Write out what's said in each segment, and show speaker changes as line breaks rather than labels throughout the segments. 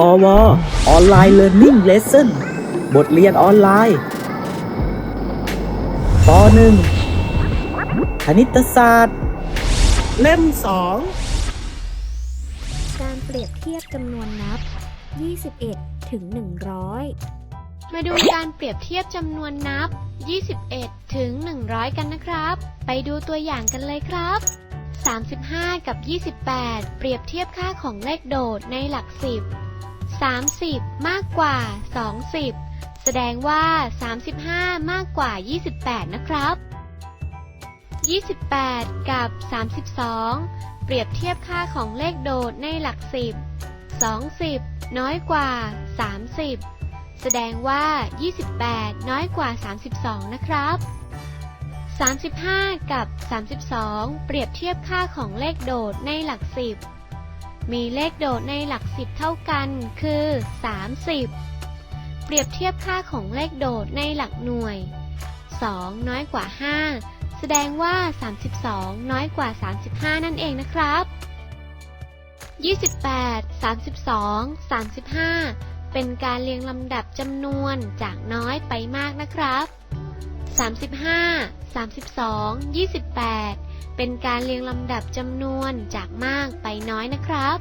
พอวออนไลน์เรียนรู้เลสเซ่นบทเรียนออนไลน์ป .1 คณิตศาสตร์ เล่มสอง
การเปรียบเทียบจำนวนนับ 21 ถึง 100
มาดูการเปรียบเทียบจำนวนนับ 21 ถึง 100 กันนะครับ ไปดูตัวอย่างกันเลยครับ 35 กับ 28 เปรียบเทียบค่าของเลขโดดในหลัก 10 30 มากกว่า 20 แสดงว่า 35 มากกว่า 28 นะครับ 28 กับ 32 เปรียบเทียบค่าของเลขโดดในหลัก 10 20 น้อยกว่า 30 แสดงว่า 28 น้อยกว่า 32 นะครับ 35 กับ 32 เปรียบเทียบค่าของเลขโดดในหลัก 10 มีเลขโดดในหลัก10เท่ากัน คือ 30 เปรียบเทียบค่าของเลขโดดในหลักหน่วย 2 น้อยกว่า 5 แสดงว่า 32 น้อยกว่า 35 นั่นเองนะครับ 28 32 35 เป็นการเรียงลำดับจำนวนจากน้อยไปมากนะครับ 35 32 28 เป็นการเรียงลำดับจำนวนจากมากไปน้อยนะครับ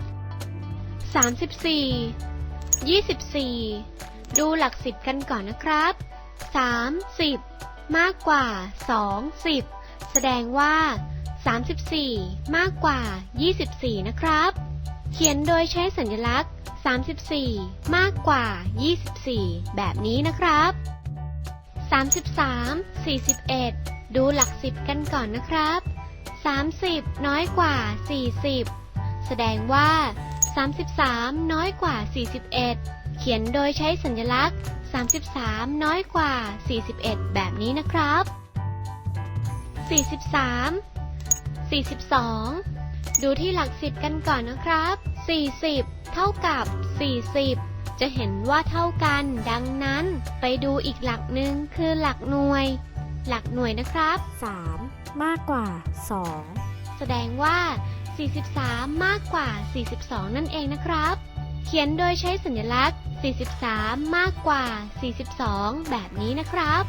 34 24 ดูหลักสิบกันก่อนนะครับ 30 มากกว่า 20 แสดงว่า 34 มากกว่า 24 นะครับ เขียนโดยใช้สัญลักษณ์ 34 มากกว่า 24 แบบนี้นะครับ 33 41 ดูหลักสิบกันก่อนนะครับ 30 น้อยกว่า 40 แสดงว่า 33 น้อยกว่า 41 เขียนโดยใช้สัญลักษณ์ 33 น้อยกว่า 41 แบบนี้นะครับ 43 42 ดูที่หลักสิบกันก่อนนะครับ 40 เท่ากับ 40 จะเห็นว่าเท่ากัน ดังนั้น ไปดูอีกหลักหนึ่งคือหลักหน่วย หลักหน่วยนะครับ
3 มากกว่า 2
แสดงว่า 43 มากกว่า 42 นั่นเองนะครับ เขียนโดยใช้สัญลักษณ์ 43 มากกว่า 42 แบบนี้นะครับ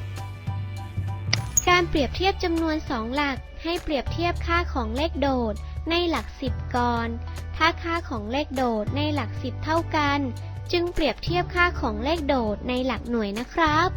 การเปรียบเทียบจำนวน 2 หลักให้เปรียบเทียบค่าของเลขโดดในหลัก 10 ก่อน ถ้าค่าของเลขโดดในหลัก 10 เท่ากัน จึงเปรียบเทียบค่าของเลขโดดในหลักหน่วยนะครับ